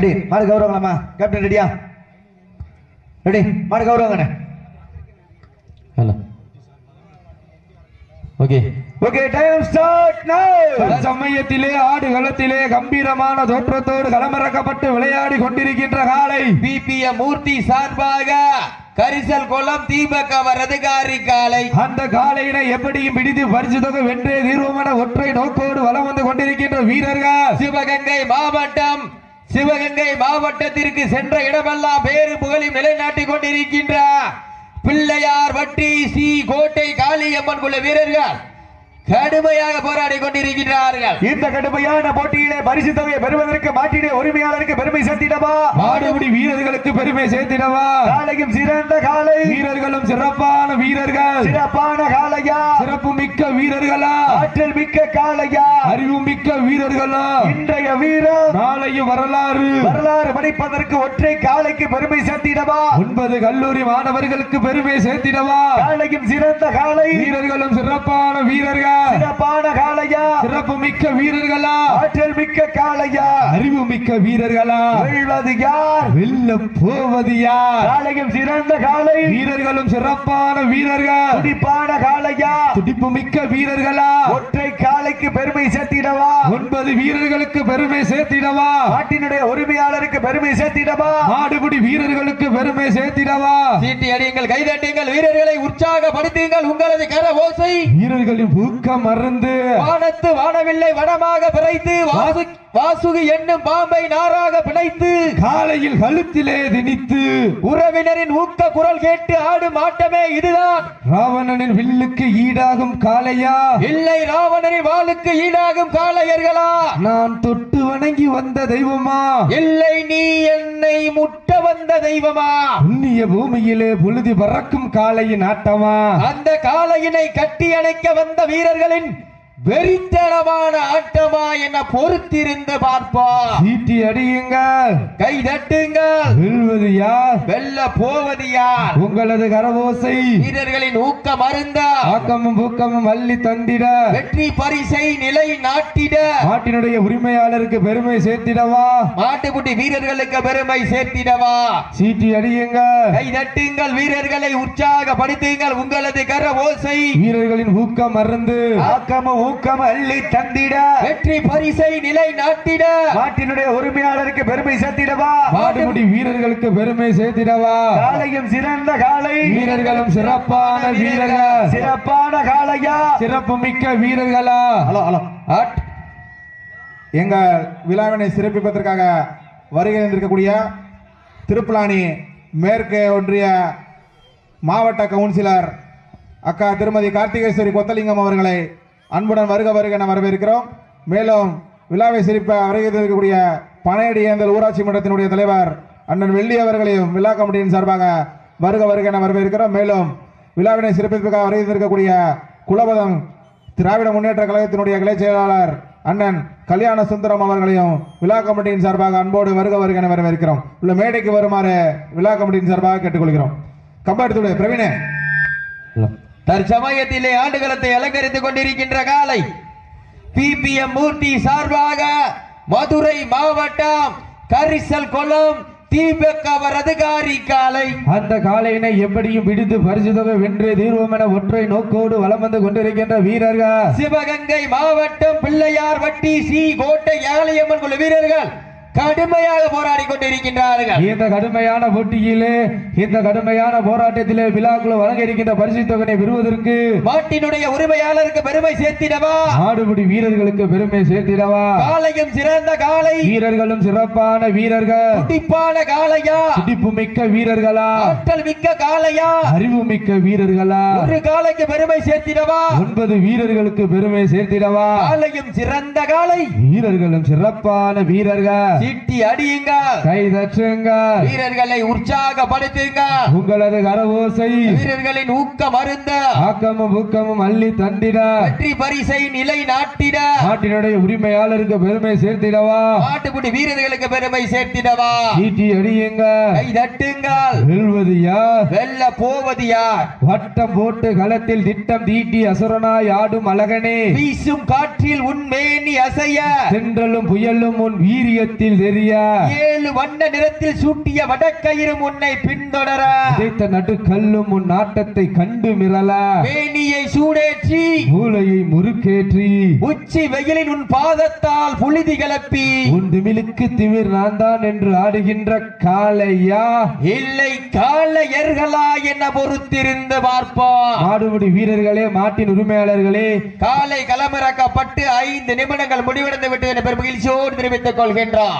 Ready மாடு கௌரவங்களாமா captain ரெடியா? Ready மாடு கௌரவங்கண்ணே hello okay. Okay time start now சமயத்திலே ஆடு களத்திலே கம்பீரமான தோற்றத்தோடு களமிறக்கப்பட்டு விளையாடி கொண்டிருக்கின்ற காலை பிபிஎம் மூர்த்தி சார்பாக கரிசல் குளம் தீபக வரதுகாரி காலை. அந்த காலையினை எப்படியும் பிடித்து பரிசு தொகை வென்றே தீர்வமான ஒற்றை நோக்கோடு வலம் வந்து கொண்டிருக்கின்ற வீரர்கள். சிவகங்கை மாவட்டம் சிவகங்கை மாவட்டத்திற்கு சென்ற இடமெல்லாம் பேரு புகழையும் நிலைநாட்டிக் கொண்டிருக்கின்ற பிள்ளையார் வட்டி சி கோட்டை காளியம்மன் குள்ள வீரர்கள். கடுமையாக போராடி கொண்டிருக்கிறார்கள் இந்த கடுமையான போட்டியிலே பரிசு தொகையை பெறுவதற்கு மாட்டினை உரிமையாளருக்கு பெருமை சேர்த்திடவா? மாடுபிடி வீரர்களுக்கு பெருமை சேர்த்திடவா? காலையும் சிறந்த காலை வீரர்களும் சிறப்பான வீரர்கள். சிறப்பான காளையா? சிறப்பு மிக்க வீரர்களா? ஆற்றல் மிக்க காளையா? அறிவு மிக்க வீரர்களா? இன்றைய வீரர். நாளைய வரலாறு. வரலாறு படிப்பதற்கு ஒற்றை காளைக்கு பெருமை சேர்த்திடவா? ஒன்பது கல்லூரி மாணவர்களுக்கு பெருமை சேர்த்திடவா? காளையும் சிறந்த காளை. வீரர்களும் சிறப்பான வீரர்கள். சிறப்பான காளையா. சிறப்பு மிக்க வீரர்களா. ஆற்றல் மிக்க காளையா. அறிவு மிக்க வீரர்களா. வெல்வது யார்? வெல்ல போவது யார்? காளையும் சிறந்த காளை. வீரர்களும் சிறப்பான வீரர்கள். துடிப்பான காளையா. துடிப்பு மிக்க வீரர்களா. ஒற்றை காளைக்கு பெருமை சேர்த்திடவா? ஒன்பது வீரர்களுக்கு பெருமை சேர்த்திடவா? நாட்டினுடைய உரிமையாளருக்கு பெருமை சேர்த்திடவா? மாடுபிடி வீரர்களுக்கு பெருமை சேர்த்திடவா? சீட்டி அடியுங்கள் கைதட்டுங்கள் வீரர்களை உற்சாகப்படுத்துங்கள். உங்களது கர ஓசை. வீரர்களின் மறந்து வானத்து வானவில்லை வனமாக பிறைத்து வாசு வாசுகி என்னும் பாம்பை நாராக பிணைத்து காலையில் கழுத்திலே திணித்து உறவினரின் ஊக்க குரல் கேட்டு ஆடும் ஆட்டமே இதுதான். ராவணனின் வில்லுக்கு ஈடாகும் காளையா? இல்லை ராவணரின் வாளுக்கு ஈடாகும் காளையர்களா? நான் தொட்டு வணங்கி வந்த தெய்வமா? இல்லை நீ என்னை முட்ட வந்த தெய்வமா? புண்ணிய பூமியிலே புழுதி பறக்கும் காளையின் ஆட்டமா? அந்த காளையினை கட்டி அணைக்க வந்த வீரர்களின் வெறித்தனமான ஆட்டமா என பொறுத்திருந்து பார்ப்போம் சீட்டி அடியுங்கள் கை தட்டுங்கள் வெல்வது யார்? வெல்ல போவது யார்? உங்களது கரவோசை வீரர்களின் ஊக்கம் அருந்த. ஆக்கமும் பூக்கமும் அள்ளி தந்திட. வெற்றி பரிசை நிலை நாட்டிட. நாட்டினுடைய உரிமையாளருக்கு பெருமை சேர்த்திடவா? மாட்டுக்குட்டி வீரர்களுக்கு பெருமை சேர்த்திடவா? சீட்டி அடியுங்கள் கை தட்டுங்கள் வீரர்களை உற்சாகப்படுத்துங்கள் உங்களது கர ஓசை வீரர்களின் ஊக்கம் மறந்து ஆக்கம ஊக்கம் அள்ளி தந்திட. வெற்றி பரிசை நிலை நாட்டிட. நாட்டினுடைய உரிமையாளருக்கு பெருமை சேர்த்திடவா? மாடுபிடி வீரர்களுக்கு பெருமை சேர்த்திடவா? காளையும் சிறந்த காளை. வீரர்களும் சிறப்பான வீரர்கள் சிறப்பான காளையா? சிறப்பு மிக்க வீரர்களா? Hello hello. அட். எங்க விழாவினை சிறப்பிப்பதற்காக வருகை தந்திருக்கக்கூடிய திருப்புலானி மேற்கு ஒன்றிய மாவட்ட கவுன்சிலர் அக்கா திருமதி கார்த்திகேஸ்வரி கொத்தலிங்கம் அவர்களை அன்புடன் வருக வருக என வரவேற்கிறோம். மேலும் விழாவை சிரிப்ப வரவேற்கக்கூடிய பனையடி ஏந்தல் ஊராட்சி மன்றத்தினுடைய தலைவர் அண்ணன் வெள்ளி அவர்களையும் விழா கமிட்டியின் சார்பாக வருக வருக என வரவேற்கிறோம். மேலும் விழாவினை சிறப்பிப்பதற்காக வருகை குலபதம் திராவிட முன்னேற்ற கழகத்தினுடைய கிளை செயலாளர் அண்ணன் கல்யாண சுந்தரம் அவர்களையும் விழா கமிட்டியின் சார்பாக அன்போடு வருக வருக என வரவேற்கிறோம். உள்ள மேடைக்கு வருமாறு விழா கமிட்டியின் சார்பாக கேட்டுக்கொள்கிறோம். கம்பாடுத்துடைய பிரவீனே. தற்சமயத்திலே ஆண்டுகளத்தை அலங்கரித்துக் கொண்டிருக்கின்ற காலை பிபிஎம் மூர்த்தி சார்பாக மதுரை மாவட்டம் கரிசல் குளம் தீபக் அவர் அதிகாரி காலை. அந்த காளையினை எப்படியும் பிடித்து பரிசு தொகை வென்று தீர்வோம் என ஒற்றை நோக்கோடு வலம் வந்து கொண்டிருக்கின்ற வீரர்கள். சிவகங்கை மாவட்டம் பிள்ளையார் வட்டி சி கோட்டை யாழியம்மன் குழு வீரர்கள். கடுமையாக போராடி கொண்டிருக்கின்றார்கள். இந்த கடுமையான போட்டியிலே இந்த கடுமையான போராட்டத்திலே விழாக்குழு வழங்க இருக்கின்ற பரிசு தொகையை பெறுவதற்கு மாட்டினுடைய உரிமையாளருக்கு பெருமை சேர்த்திடவா? ஆடுபிடி வீரர்களுக்கு பெருமை சேர்த்திடவா? காலையும் சிறந்த காலை வீரர்களும் சிறப்பான வீரர்கள். துடிப்பான காளையா? துடிப்பு மிக்க வீரர்களா? ஆற்றல் மிக்க காளையா? அறிவு மிக்க வீரர்களா? ஒரு காலைக்கு பெருமை சேர்த்திடவா? ஒன்பது வீரர்களுக்கு பெருமை சேர்த்திடவா? காலையும் சிறந்த காலை வீரர்களும் சிறப்பான வீரர்கள். சீட்டி அடியுங்க கை தட்டுங்க வீரர்களை உற்சாகப்படுத்துங்க உங்களது கரவோசை வீரர்களின் ஊக்கம் அருந்த. ஆக்கமும் ஊக்கமும் அள்ளி தந்திட. வெற்றி பரிசை நிலை நாட்டிட. நாட்டினுடைய உரிமையாளருக்கு பெருமை சேர்த்திடவா? மாட்டுக்குடி வீரர்களுக்கு பெருமை சேர்த்திடவா? ஈட்டி அடியுங்க கை தட்டுங்கள். வெல்வது யார்? வெல்ல போவது யார்? வட்டம் போட்டு களத்தில் திட்டம் தீட்டி அசுரனாய் ஆடும் அழகனே. வீசும் காற்றில் உன் மேனி அசைய. தென்றலும் புயலும் உன் வீரியத்தில் வீரியத்தில் தெரிய? ஏழு வண்ண நிறத்தில் சூட்டிய வடக்கயிறு உன்னை பின்தொடர. உதைத்த நடு கல்லும் உன் நாட்டத்தை கண்டு மிரள. மேனியை சூடேற்றி. மூளையை முறுக்கேற்றி. உச்சி வெயிலின் உன் பாதத்தால் புழுதி கிளப்பி உன் திமிலுக்கு திமிர் நான் தான் என்று ஆடுகின்ற காளையா? இல்லை காளையர்களா என பொறுத்திருந்து பார்ப்போம் மாடுபிடி வீரர்களே மாட்டின் உரிமையாளர்களே. காலை களமிறக்கப்பட்டு ஐந்து நிமிடங்கள் முடிவடைந்து விட்டு என பெரும் மகிழ்ச்சியோடு தெரிவித்துக் கொள்கின்றார்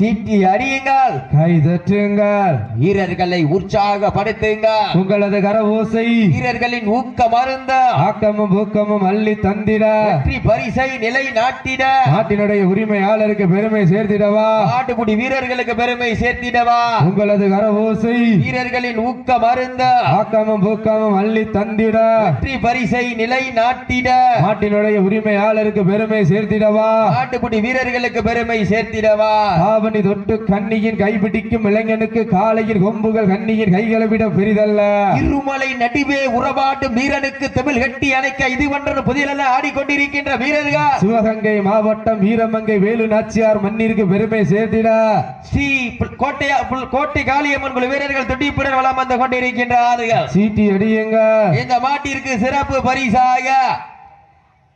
சீட்டி அடியுங்கள். கை தட்டுங்கள். வீரர்களை உற்சாகப்படுத்துங்கள். உங்களது கரவோசை வீரர்களின் ஊக்கம் அருந்த. ஆக்கமும் ஊக்கமும் அள்ளி தந்திட. வெற்றி பரிசை நிலை நாட்டிட நாட்டினுடைய உரிமையாளருக்கு பெருமை சேர்த்திடவா. நாட்டுப்புடி வீரர்களுக்கு பெருமை சேர்த்திடவா. உங்களது கரவோசை வீரர்களின் ஊக்கம் அருந்த. ஆக்கமும் ஊக்கமும் அள்ளி தந்திட. வெற்றி பரிசை நிலை நாட்டிட நாட்டினுடைய உரிமையாளருக்கு பெருமை சேர்த்திடவா. நாட்டுப்புடி வீரர்களுக்கு பெருமை சேர்த்திடவா. ஆவணி தொட்டு கண்ணியின் கைபிடிக்கும் இளைஞனுக்கு காலையில் கொம்புகள் கண்ணியின் கைகளை விட பெரிதல்ல. இருமலை நடுவே உறவாடும் வீரனுக்கு தமிழ் கட்டி அணைக்க இது ஒன்று புதியல ஆடிக்கொண்டிருக்கின்ற வீரர்கள். சிவகங்கை மாவட்டம் வீரமங்கை வேலு நாச்சியார் மண்ணிற்கு பெருமை சேர்த்திட. ஸ்ரீ கோட்டையா கோட்டை காளியம்மன் குழு வீரர்கள் துடிப்புடன் வளம் வந்து கொண்டிருக்கின்றார்கள். சீட்டி அடியுங்க. இந்த மாட்டிற்கு சிறப்பு பரிசாக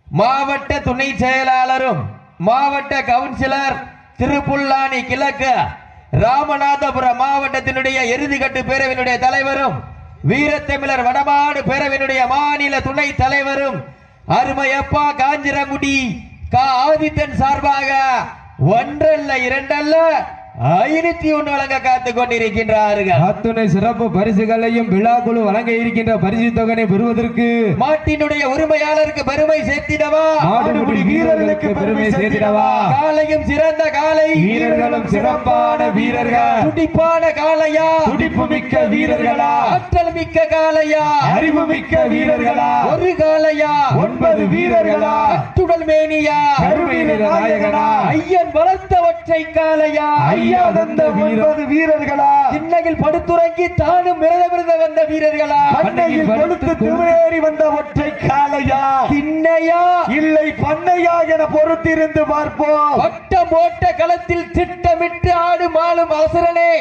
மாவட்ட துணை செயலாளரும் மாவட்ட கவுன்சிலர் திருப்புல்லானி கிழக்கு ராமநாதபுரம் மாவட்டத்தினுடைய இறுதிக்கட்டு பேரவையினுடைய தலைவரும் வீரத்தமிழர் வடமாடு பேரவையினுடைய மாநில துணை தலைவரும் அருமையப்பா காஞ்சிரங்குடி கா. ஆதித்தன் சார்பாக ஒன்றல்ல இரண்டல்ல. ஐநூத்தி ஒன்று வழங்க காத்துக் கொண்டிருக்கின்றார்கள். அத்துணை சிறப்பு பரிசுகளையும் விழாக்குழு வழங்க இருக்கின்ற பரிசு தொகனை பெறுவதற்கு மாட்டினுடைய உரிமையாளருக்கு பெருமை சேர்த்திடவா? வீரர்களுக்கு பெருமை சேர்த்திடவா? காலையும் சிறந்த காலை. வீரர்களும் சிறப்பான வீரர்கள். துடிப்பான காளையா? துடிப்பு மிக்க வீரர்களா? ஆற்றல் மிக்க காளையா? அறிவு மிக்க வீரர்களா? ஒரு காளையா? ஒன்பது வீரர்களா? அத்துடல் மேனியா? கருவீர நாயகனா? ஐயன் வளர்த்த ஒற்றை காளையா ஐயா தந்த ஒன்பது வீரர்களா? திண்ணையில் படுத்துறங்கி தானும் மிரதமிருந்த வந்த வீரர்களா? பண்ணையில் கொடுத்து திருவேறி வந்த ஒற்றை காளையா? திண்ணையா? இல்லை பண்ணையா என பொறுத்திருந்து பார்ப்போம். ஓட்ட களத்தில் திட்டமிட்டு ஆடும் ஆளும் அவசரனே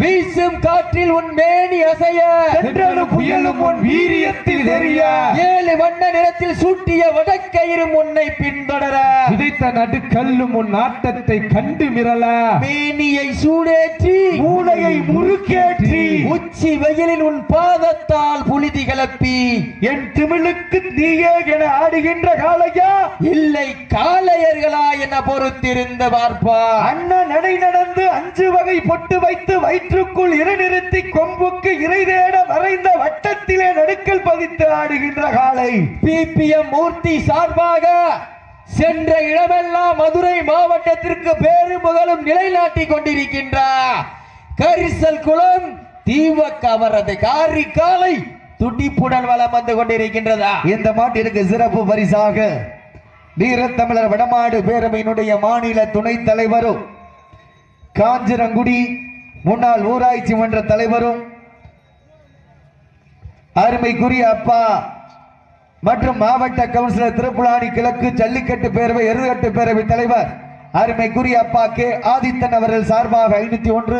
வீசும் காற்றில் உன் மேனி அசைய. தென்றலும் புயலும் உன் வீரியத்தில் தெரிய. ஏழு வண்ண நிறத்தில் சூட்டிய வடக்கயிறு உன்னை பின்தொடர. விதைத்த நடுக்கல்லும் உன் நாட்டத்தை கண்டு மிரள. மேனியை சூடேற்றி. மூளையை முறுக்கேற்றி. உச்சி வெயிலில் உன் பாதத்தால் புழுதி கிளப்பி என் திமிழுக்கு நீயே என ஆடுகின்ற காளையா? இல்லை காளையர்களா என பொறுத்திருந்த பார்ப்பா அண்ணன் நடை நடந்து அஞ்சு வகை பொட்டு வைத்து வயிற்றுக்குள் இருநிறுத்தி கொம்புக்கு இறை தேட வரைந்த வட்டத்திலே நடுக்கல் பதித்து ஆடுகின்ற காலை பிபிஎம் மூர்த்தி சார்பாக சென்ற இடமெல்லாம் மதுரை மாவட்டத்திற்கு பேரும் புகழும் நிலைநாட்டி கொண்டிருக்கின்றார் கரிசல் குளம் தீவக்க அவரது காரி காலை துடிப்புடன் வளம் வந்து கொண்டிருக்கின்றதா? இந்த மாட்டிற்கு சிறப்பு பரிசாக வீரத்தமிழர் வடமாடு பேரவையினுடைய மாநில துணைத் தலைவரும் காஞ்சிரங்குடி முன்னாள் ஊராட்சி மன்ற தலைவரும் அருமைக்குரிய அப்பா மற்றும் மாவட்ட கவுன்சிலர் திருப்புலானி கிழக்கு ஜல்லிக்கட்டு பேரவை எருகட்டு பேரவை தலைவர் அருமைக்குரிய அப்பா கே. ஆதித்தன் அவர்கள் சார்பாக ஐநூத்தி ஒன்று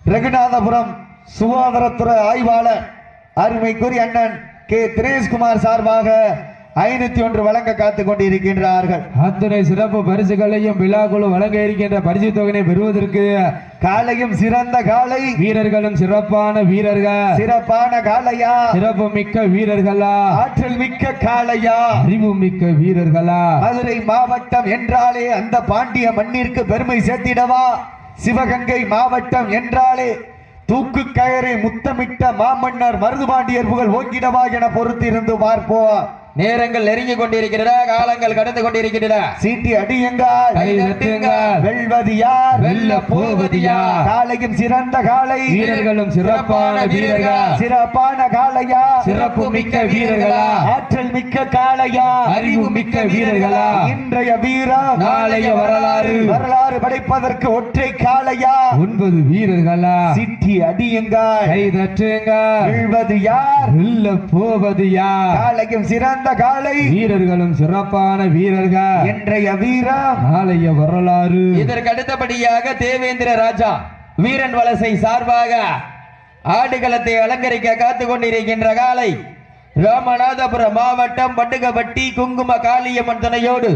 ரகுநாதபுரம் சுகாதாரத்துறை ஆய்வாளர் அருமைக்குரிய அண்ணன் கே. தினேஷ்குமார் சார்பாக ஐநூத்தி ஒன்று வழங்க காத்துக் கொண்டிருக்கின்றார்கள். அத்துணை சிறப்பு பரிசுகளையும் விழாக்குழு வழங்க இருக்கின்ற பரிசு தொகையை பெறுவதற்கு காலையும் சிறந்த காலை. வீரர்களும் சிறப்பான வீரர்கள். சிறப்பான காளையா சிறப்பு மிக்க வீரர்களா? ஆற்றல் மிக்க காளையா அறிவு மிக்க வீரர்களா? மதுரை மாவட்டம் என்றாலே அந்த பாண்டிய மண்ணிற்கு பெருமை சேர்த்திடவா? சிவகங்கை மாவட்டம் என்றாலே தூக்கு கயரை முத்தமிட்ட மாமன்னர் மருதுபாண்டியர் புகழ் ஓங்கிடவா என பொறுத்திருந்து பார்ப்போம். நேரங்கள் நெருங்கி கொண்டிருக்கின்றன காலங்கள் கடந்து கொண்டிருக்கின்றன. சீட்டி அடியுங்கள். தட்டுங்கள். வெல்வது யார்? வெல்ல போவது யார்? காலையும் சிறந்த காலை வீரர்களும் சிறப்பான வீரர்கள்? சிறப்பான காளையா? சிறப்பு மிக்க வீரர்களா? ஆற்றல் மிக்க காளையா? அறிவு மிக்க வீரர்களா? இன்றைய வீரம் நாளைய வரலாறு. வரலாறு படைப்பதற்கு ஒற்றை காளையா? ஒன்பது வீரர்களா? சிட்டி அடியுங்கள். கை தட்டுங்க வெல்வது யார்? வெல்ல போவது யார்? காலையும் சிறந்த சிறந்த காலை வீரர்களும் சிறப்பான வீரர்கள். இன்றைய வீரம் நாளைய வரலாறு. இதற்கு அடுத்தபடியாக தேவேந்திர ராஜா வீரன் வலசை சார்பாக ஆடுகளத்தை அலங்கரிக்க காத்து கொண்டிருக்கின்ற காலை ராமநாதபுரம் மாவட்டம் பட்டுகப்பட்டி குங்கும காளியம்மன் துணையோடு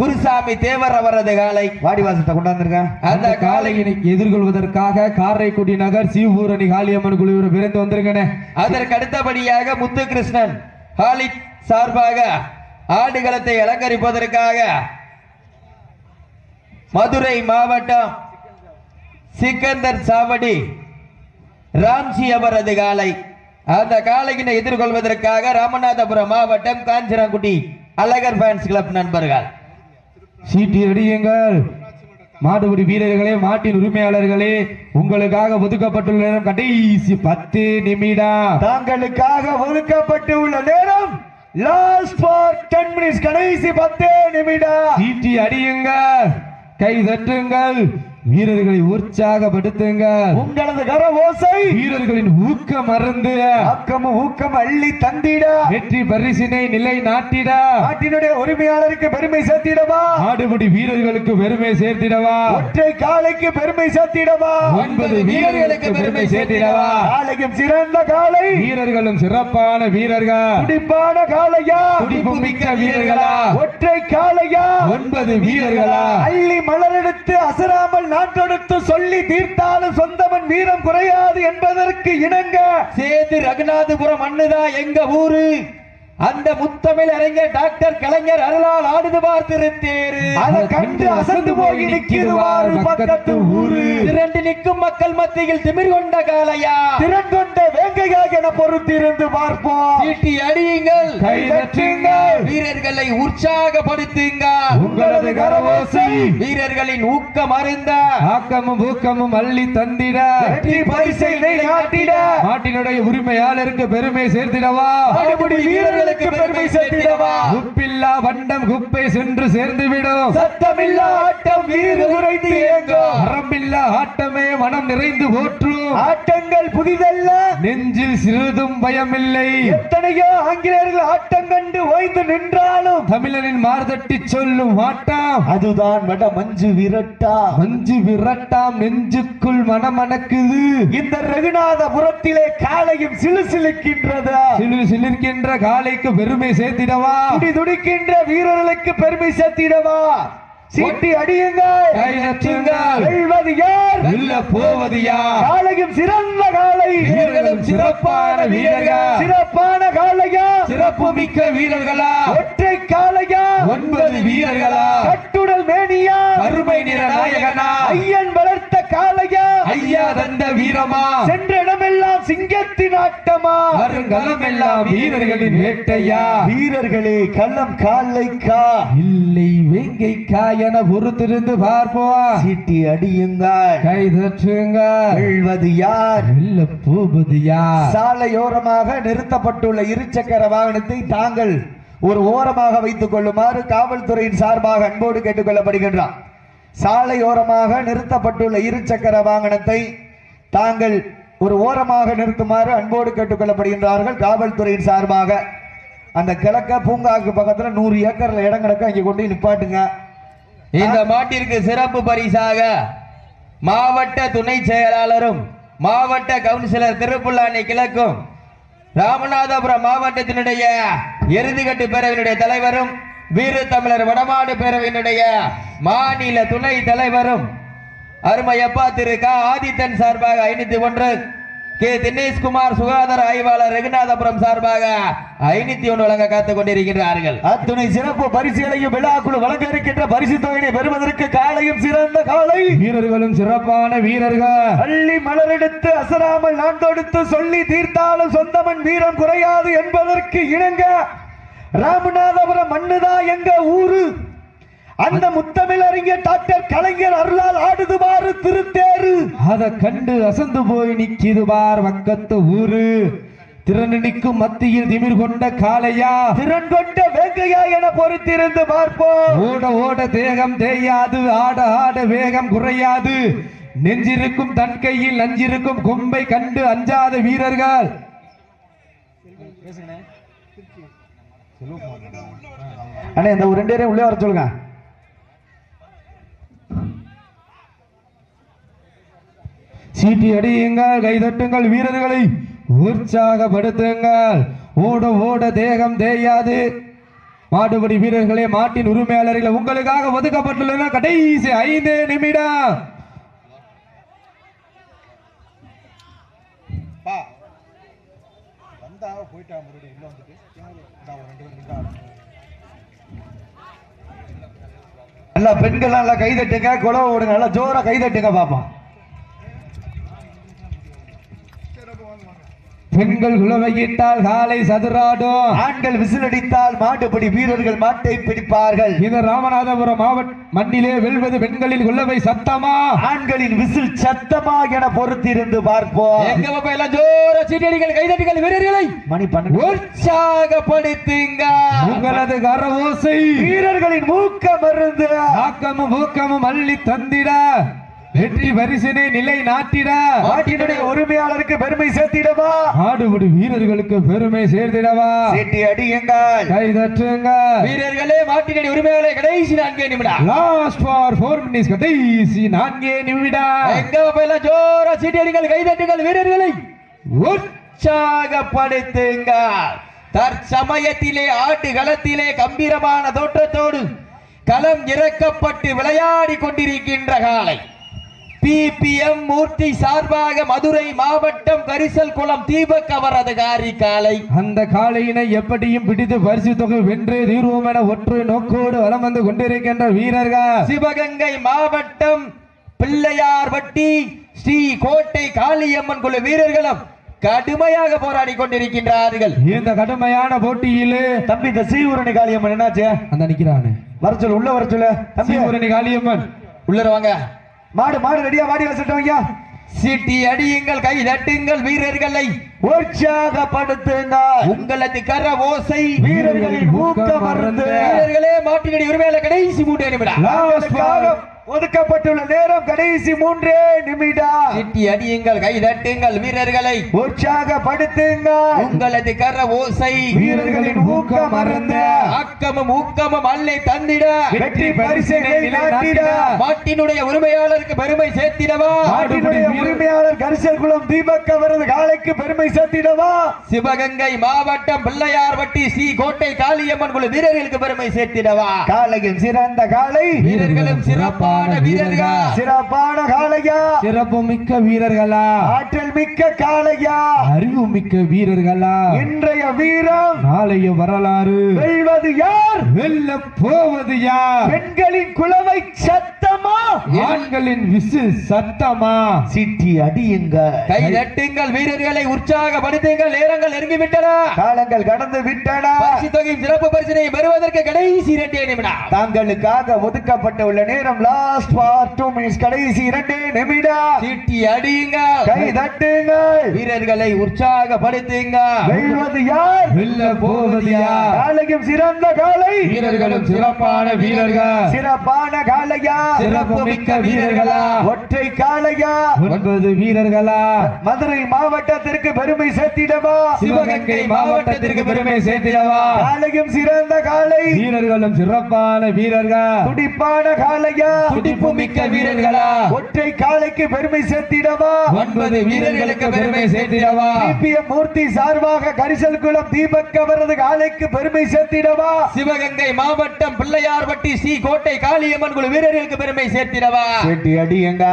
குருசாமி தேவர் அவரது காலை. வாடி வாசத்தை கொண்டாந்துருங்க. அந்த காலையினை எதிர்கொள்வதற்காக காரைக்குடி நகர் சீவூரணி காளியம்மன் குழுவினர் பிறந்து வந்திருக்கனே அதற்கு அடுத்தபடியாக முத்துகிருஷ்ணன் ஹாலிக் சார்பாக ஆடுகளத்தை அலங்கரிப்பதற்காக மதுரை மாவட்டம் சிக்கந்தர் சாவடி ராம்ஜி அவரது காலை. அந்த காலையினை எதிர்கொள்வதற்காக ராமநாதபுரம் மாவட்டம் காஞ்சனாங்குடி அழகர் ஃபேன்ஸ் கிளப் நண்பர்கள். சீட்டி அடியுங்கள். மாடுபிடி வீரர்களே மாட்டின் உரிமையாளர்களே உங்களுக்காக ஒதுக்கப்பட்டுள்ள நேரம் கடைசி பத்து நிமிடம். தாங்களுக்காக ஒதுக்கப்பட்டு உள்ள நேரம் லாஸ்ட் ஃபார் டென் மினிட்ஸ் கடைசி பத்தே நிமிடம். சீட்டி அடியுங்கள். கை தட்டுங்கள். வீரர்களை உற்சாகப்படுத்துங்கள். உங்களது கர ஓசை வீரர்களின் ஊக்கம் மறந்து ஆக்கமும் ஊக்கம் அள்ளி தந்திட. வெற்றி பரிசினை நிலை நாட்டிட. நாட்டினுடைய உரிமையாளருக்கு பெருமை சேர்த்திடவா? ஆடுபடி வீரர்களுக்கு பெருமை சேர்த்திடவா? ஒற்றை காலைக்கு பெருமை சேர்த்திடவா? ஒன்பது வீரர்களுக்கு பெருமை சேர்த்திடவா? காலையும் சிறந்த காலை வீரர்களும் சிறப்பான வீரர்கள். துடிப்பான காளையா? துடிப்பு மிக்க வீரர்களா? ஒற்றை காளையா? ஒன்பது வீரர்களா? அள்ளி மலரெடுத்து அசராமல் நாட்டெடுத்து சொல்லி தீர்த்தாலும் சொந்தமன் வீரம் குறையாது என்பதற்கு இணங்க. சேது ரகுநாதபுரம் மண்ணுதான் எங்க ஊரு? அந்த முத்தமிழ் அறிஞர் டாக்டர் கலைஞர் அருளால் ஆடுதுபார் திருத்தேரு அதை கண்டு அசந்து போய் நிற்கிடுவார் பக்கத்து ஊரு. திரண்டு நிற்கும் மக்கள் மத்தியில் திமிர் கொண்ட காளையா. திறன் கொண்ட வேங்கையாக என பொறுத்திருந்து பார்ப்போம். சீட்டி அடியுங்கள். கை தட்டுங்கள். வீரர்களை உற்சாகப்படுத்துங்கள். உங்களது கரவோசை. வீரர்களின் ஊக்கம் அருந்த ஆக்கமும் ஊக்கமும் அள்ளி தந்திட. வெற்றி பரிசை நாட்டினுடைய உரிமையாளருக்கு பெருமை சேர்த்திடவா? ஆடுபடி வீரர்களுக்கு பெருமை சேர்த்திடவா? உப்பில்லா வண்டம் குப்பை சென்று சேர்ந்துவிடும். சத்தமில்லா ஆட்டம் வீறு குறைந்து இயங்கும். அறம்பில்லா ஆட்டமே மனம் நிறைந்து போற்றும். ஆட்டங்கள் புதிதல்ல. நெஞ்சில் சிறிதும் பயமில்லை. எத்தனையோ ஆங்கிலேயர்கள் ஆட்டம் கண்டு ஓய்ந்து நின்றாலும். தமிழனின் மார்தட்டி சொல்லும் ஆட்டம். அதுதான் வட மஞ்சு விரட்டா. மஞ்சு விரட்டாம் நெஞ்சுக்குள் மனமணக்குது. இந்த ரகுநாதபுரத்திலே காலையும் சிலுசிலுக்கின்றது சிலு சிலிர்க்கின்ற காலைக்கு பெருமை சேர்த்திடவா? துடி துடிக்கின்ற வீரர்களுக்கு பெருமை சேர்த்திடவா? சீட்டி அடியுங்கள். வெல்வது யார்? வெல்ல போவது யார்? காலையும் சிறந்த காலை. வீரர்களும் சிறப்பான வீரர்கள். சிறப்பான காளையா சிறப்பு மிக்க வீரர்களா? ஒற்றை காளையா ஒன்பது வீரர்களா? கட்டுடல் மேனியா? கருமை நிற நாயகனா? ஐயன் வளர்த்த காளையா ஐயா தந்த வீரமா? சென்ற இடமெல்லாம் சிங்கத்தின் ஆட்டமா வருங்களம் எல்லாம் வீரர்களின் வேட்டையா? வீரர்களே கள்ளம் காலைக்கா இல்லை வேங்கைக்கா என பொறுத்திருந்து பார்ப்போம். சீட்டி அடியுங்கள். கை தட்டுங்க வெல்வது யார்? வெல்ல போவது யார்? சாலையோரமாக நிறுத்தப்பட்டுள்ள இருசக்கர வாகனத்தை தாங்கள் ஒரு ஓரமாக வைத்துக் கொள்ளுமாறு காவல்துறையின் சார்பாக அன்போடு கேட்டுக் கொள்ளப்படுகின்றார். சாலையோரமாக நிறுத்தப்பட்டுள்ள இருசக்கர வாகனத்தை தாங்கள் ஒரு ஓரமாக நிறுத்துமாறு அன்போடு கேட்டுக்கொள்ளப்படுகின்றார்கள் காவல்துறையின் சார்பாக. அந்த கிழக்க பூங்காக்கு பக்கத்தில் நூறு ஏக்கர்ல இடம் கிடக்க அங்கே கொண்டு நிப்பாட்டுங்க. இந்த மாட்டிற்கு சிறப்பு பரிசாக மாவட்ட துணை செயலாளரும் மாவட்ட கவுன்சிலர் திருப்புல்லானி கிழக்கும் ராமநாதபுரம் மாவட்டத்தினுடைய இறுதிக்கட்டு பேரவையினுடைய தலைவரும் வீர தமிழர் வடமாடு பேரவையினுடைய மாநில துணை தலைவரும் அருமையப்பா திரு க ஆதித்தன் சார்பாக ஐநூத்தி ஒன்று. கே தினேஷ்குமார் சுகாதார ஆய்வாளர் ரகுநாதபுரம் சார்பாக ஐநூத்தி ஒன்று வழங்க காத்துக் கொண்டிருக்கிறார்கள் அத்துணை சிறப்பு பரிசுகளையும் விழாக்குழு வழங்க இருக்கின்ற பரிசு தொகையை பெறுவதற்கு காலையும் சிறந்த காலை. வீரர்களும் சிறப்பான வீரர்கள். அள்ளி மலரெடுத்து அசராமல் நான் தொடுத்து சொல்லி தீர்த்தாலும் சொந்தமன் வீரம் குறையாது என்பதற்கு இணங்க. ராமநாதபுரம் மண்ணுதான் எங்க ஊரு? அந்த முத்தமிழ் அறிஞர் டாக்டர் கலைஞர் அருளால் ஆடுதுமாறு திருத்தேரு அத கண்டு அசந்து போய் நிக்கிது பார் பக்கத்து ஊரு. திறனு நிற்கும் மத்தியில் திமிர் கொண்ட காளையா. திறன் கொண்ட வேங்கையா என பொறுத்திருந்து பார்ப்போம். ஓட ஓட தேகம் தேயாது ஆட ஆட வேகம் குறையாது. நெஞ்சிருக்கும் தன் கையில் நஞ்சிருக்கும் கொம்பை கண்டு அஞ்சாத வீரர்கள். அண்ணே இந்த ரெண்டு பேரையும் உள்ளே வர சொல்லுங்க. சீட்டி அடியுங்கள் கைதட்டுங்கள் வீரர்களை. உற்சாகப்படுத்துங்கள். ஓட ஓட தேகம் தேயாது. மாடுபடி வீரர்களே மாட்டின் உரிமையாளர்கள் உங்களுக்காக ஒதுக்கப்பட்டுள்ள கடைசி ஐந்து நிமிடம். நல்லா பெண்கள் நல்லா கைதட்டுங்க. குலவை ஓடுங்க. நல்லா ஜோரா கைதட்டுங்க பாப்போம் பெண்கள் குலவையிட்டால் காலை சதுராடும். ஆண்கள் விசிலடித்தால் மாட்டுப்படி வீரர்கள் மாட்டை பிடிப்பார்கள். இந்த ராமநாதபுரம் மாவட்ட மண்ணிலே வெல்வது பெண்களின் குள்ளவை சத்தமா? ஆண்களின் விசில் சத்தமா என பொறுத்திருந்து பார்ப்போம். எங்க எல்லாம் ஜோர சீட்டடிகள் கைதட்டுகள் வீரர்களை மணி பன்னெண்டு. உற்சாகப்படுத்துங்க. உங்களது கரவோசை. வீரர்களின் மூக்க மருந்து ஆக்கமும் ஊக்கமும் அள்ளி தந்திட. வெற்றி பரிசினை நிலை நாட்டிட. மாட்டினுடைய உரிமையாளருக்கு பெருமை சேர்த்திடவா? ஆடுபடி வீரர்களுக்கு பெருமை சேர்த்திடவா? சீட்டி அடியுங்கள். கை தட்டுங்க வீரர்களே மாட்டினடி உரிமையாளரை கடைசி நான்கே நிமிடம். லாஸ்ட் ஃபார் ஃபோர் மினிட்ஸ் கடைசி நான்கே நிமிடம். எங்க பாப்பா எல்லாம் ஜோர சீட்டடிகள் கைதட்டுகள் வீரர்களை. உற்சாகப்படுத்துங்க தற்சமயத்திலே ஆட்டு களத்திலே கம்பீரமான தோற்றத்தோடு களம் இறக்கப்பட்டு விளையாடி கொண்டிருக்கின்ற காலை. பிபிஎம் மூர்த்தி சார்பாக மதுரை மாவட்டம் கரிசல் குளம் தீபக் அவரது காரி காலை. அந்த காளையினை எப்படியும் பிடித்து பரிசு தொகை வென்று தீர்வோம் என ஒற்றை நோக்கோடு வலம் வந்து கொண்டிருக்கின்ற வீரர்கள். சிவகங்கை மாவட்டம் பிள்ளையார்பட்டி ஸ்ரீ கோட்டை காளியம்மன் குழு வீரர்களும் கடுமையாக போராடி கொண்டிருக்கின்றார்கள். இந்த கடுமையான போட்டியிலே தம்பி இந்த சீவுரணி காளியம்மன் என்னாச்சு? அந்த நிக்கிறானே. வர சொல்லு உள்ள வர சொல்லு. தம்பி. சீவரணி காளியம்மன். உள்ளர வாங்க. மாடு மாடு ரெடியா மாடி வச்சுட்டவங்க சீட்டி அடியுங்கள் கை தட்டுங்கள் வீரர்களை உற்சாகப்படுத்துங்க உங்களது கர ஓசை வீரர்களின் ஊக்க மருந்து வீரர்களே மாட்டினடி உரிமையில கடைசி மூன்று நிமிடம் ஒதுக்கப்பட்டுள்ள நேரம் கடைசி மூன்றே நிமிடம். சீட்டி அடியுங்கள் கை தட்டுங்கள் வீரர்களை. உற்சாகப்படுத்துங்க உங்களது கர ஓசை. வீரர்களின் ஊக்க மருந்து ஆக்கமும் ஊக்கமும் அல்லை தந்திட. வெற்றி பரிசினை நாட்டிட. மாட்டினுடைய உரிமையாளருக்கு பெருமை சேர்த்திடவா? நாட்டினுடைய உரிமையாளர் கரிசல் குளம் தீபக் அவரது காலைக்கு பெருமை சேர்த்திடவா? சிவகங்கை மாவட்டம் பிள்ளையார்பட்டி ஸ்ரீ கோட்டை காளியம்மன் குழு வீரர்களுக்கு பெருமை சேர்த்திடவா? காலையில் சிறந்த காலை வீரர்களும் சிறப்பான வீரர்கள்? சிறப்பான காளையா? சிறப்பு மிக்க வீரர்களா? ஆற்றல் மிக்க காளையா? அறிவு மிக்க வீரர்களா? இன்றைய வீரம் நாளைய வரலாறு. வெல்வது யார்? வெல்ல போவது யார்? பெண்களின் குலவை சத்தமா? ஆண்களின் விசு சத்தமா? சிட்டி அடியுங்க கை தட்டுங்கள் வீரர்களை உற்சாகப்படுத்துங்கள். நேரங்கள் நெருங்கிவிட்டன. காலங்கள் கடந்து விட்டன. பரிசு தொகையும் சிறப்பு பரிசினை பெறுவதற்கு கடைசி இரண்டே நிமிடம். தாங்களுக்காக ஒதுக்கப்பட்டுள்ள நேரம் லாஸ்ட் ஃபார் டூ மினிட்ஸ் கடைசி இரண்டு நிமிடம். சீட்டி அடியுங்க. கை தட்டுங்கள் வீரர்களை உற்சாகப்படுத்துங்க. வெல்வது யார்? வெல்ல போவது யார்? காலையும் சிறந்த காலை. வீரர்களும் சிறப்பான வீரர்கள். சிறப்பான காளையா சிறப்பு மிக்க வீரர்களா? ஒற்றை காளையா ஒன்பது வீரர்களா? மதுரை மாவட்டத்திற்கு பெருமை சேர்த்திடவா? சிவகங்கை மாவட்டத்திற்கு பெருமை சேர்த்திடவா? காலையும் சிறந்த காலை. வீரர்களும் சிறப்பான வீரர்கள். துடிப்பான காளையா துடிப்பு மிக்க வீரர்களா? ஒற்றை காளைக்கு பெருமை சேர்த்திடவா? ஒன்பது வீரர்களுக்கு பெருமை சேர்த்திடவா? பிபிஎம் மூர்த்தி சார்பாக கரிசல் குளம் தீபக் அவரது காலைக்கு பெருமை சேர்த்திடவா? சிவகங்கை மாவட்டம் பிள்ளையார்பட்டி ஸ்ரீ கோட்டை காளியம்மன் குழு வீரர்களுக்கு பெருமை சேர்த்திடவா? கேட்டி அடியுங்க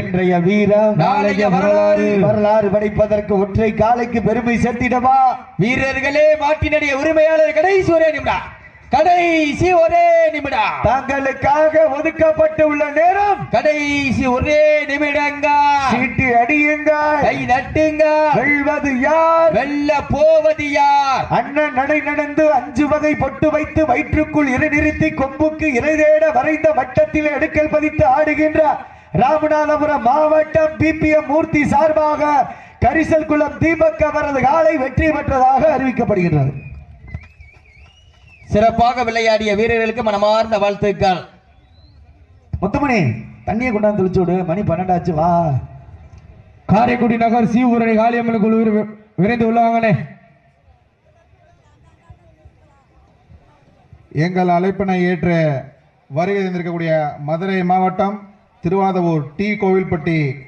இன்றைய வீரம் நாளைய வரலாறு. வரலாறு. படைப்பதற்கு ஒற்றை காலைக்கு பெருமை சேர்த்திடவா? வீரர்களே மாட்டினுடைய உரிமையாளர் கடைசி ஒரே நிமிடம். கடைசி ஒரே நிமிடம். தாங்களுக்காக ஒதுக்கப்பட்டுள்ள நேரம். கடைசி ஒரே நிமிடங்க சீட்டி அடியுங்கள். கை தட்டுங்க வெல்வது யார்? வெல்ல போவது யார்? அண்ணன் நடை நடந்து அஞ்சு வகை பொட்டு வைத்து வயிற்றுக்குள் இறை நிறுத்தி கொம்புக்கு இறை தேட வரைந்த வட்டத்தில் அடுக்கல் பதித்து ஆடுகின்ற ராமநாதபுரம் மாவட்டம் பிபிஎம் மூர்த்தி சார்பாக கரிசல் குளம் தீபக் அவரது காலை வெற்றி பெற்றதாக அறிவிக்கப்படுகிறது சிறப்பாக விளையாடிய வீரர்களுக்கு மனமார்ந்த வாழ்த்துக்கள். முத்துமணி தண்ணியை கொண்டாந்து தெளிச்சு விடு. மணி பன்னெண்டாச்சு வா. காரைக்குடி நகர் சி ஊரணி காளியம்மன் குழு விரைந்து உள்ளவாங்கண்ணே எங்கள் அழைப்பினை ஏற்று வருகை தந்திருக்கக்கூடிய மதுரை மாவட்டம் திருவாதவூர் டி. கோவில்பட்டி